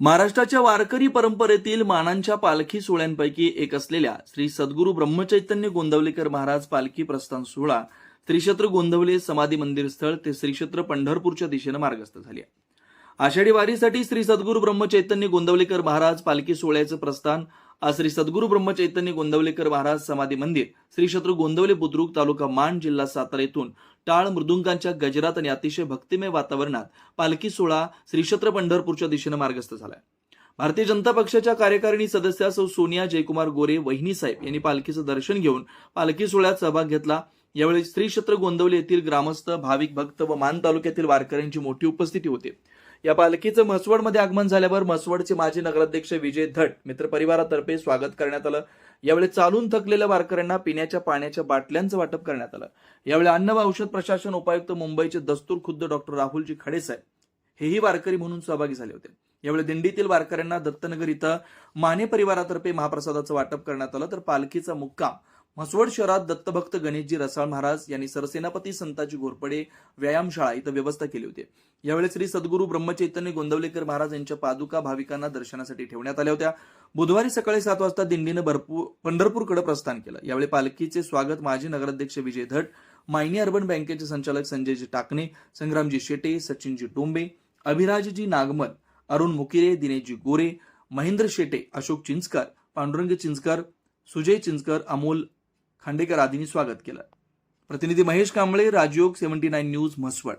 महाराष्ट्राच्या वारकरी परंपरेतील मानांच्या पालखी सोहळ्यांपैकी एक असलेल्या श्री सद्गुरू ब्रह्मचैतन्य गोंदवलेकर महाराज पालखी प्रस्थान सोहळा श्रीक्षेत्र गोंदवले समाधी मंदिर स्थळ ते श्रीक्षेत्र पंढरपूरच्या दिशेनं मार्गस्थ झाली आषाढी वारीसाठी श्री सद्गुरू ब्रह्मचैतन्य गोंदवलेकर महाराज पालखी सोहळ्याचं प्रस्थान आज श्री सद्गुरू ब्रह्मचैतन्य गोंदवलेकर महाराज समाधी मंदिर श्री क्षेत्र गोंदवले बुद्रुक तालुका मान जिल्हा सातारा येथून टाळ मृदुंगांच्या गजरात आणि अतिशय भक्तिमय वातावरणात पालखी सोहळा श्रीक्षेत्र पंढरपूरच्या दिशेनं मार्गस्थ झालाय भारतीय जनता पक्षाच्या कार्यकारिणी सदस्या सौ सोनिया जयकुमार गोरे वहिनी साहेब यांनी पालखीचं दर्शन घेऊन पालखी सोहळ्यात सहभाग घेतला. यावेळी श्रीक्षेत्र गोंदवले येथील ग्रामस्थ भाविक भक्त व मान तालुक्यातील वारकऱ्यांची मोठी उपस्थिती होती. या पालखीचं म्हसवडमध्ये आगमन झाल्यावर म्हसवडचे माजी नगराध्यक्ष विजय धट मित्रपरिवारातर्फे स्वागत करण्यात आलं. यावेळी चालून थकलेल्या वारकऱ्यांना पिण्याच्या पाण्याच्या बाटल्यांचं वाटप करण्यात आलं. यावेळी अन्न व औषध प्रशासन उपायुक्त मुंबईचे दस्तूर खुद्द डॉक्टर राहुलजी खडेसाहेब हेही वारकरी म्हणून सहभागी झाले होते. यावेळी दिंडीतील वारकऱ्यांना दत्तनगर इथं माने परिवारातर्फे महाप्रसादाचं वाटप करण्यात आलं. तर पालखीचा मुक्काम म्हसवड शहरात दत्तभक्त गणेशजी रसाळ महाराज यांनी सरसेनापती संताजी घोरपडे व्यायामशाळा इथं व्यवस्था केली होती. यावेळी श्री सद्गुरू ब्रह्मचैतन्य गोंदवलेकर महाराज यांच्या पादुका भाविकांना दर्शनासाठी ठेवण्यात आल्या होत्या. बुधवारी सकाळी सात वाजता दिंडीनं भरपूर पंढरपूरकडे प्रस्थान केलं. यावेळी पालखीचे स्वागत माजी नगराध्यक्ष विजय धट मायनी अर्बन बँकेचे संचालक संजयजी टाकणे संग्रामजी शेटे सचिनजी टोंबे अभिराजजी नागमल अरुण मुकिरे दिनेशजी गोरे महेंद्र शेटे अशोक चिंचकर पांडुरंग चिंचकर सुजय चिंचकर अमोल खांडेकर आदींनी स्वागत केलं. प्रतिनिधी Mahesh Kamble Rajyog seventy nine news Mhaswad.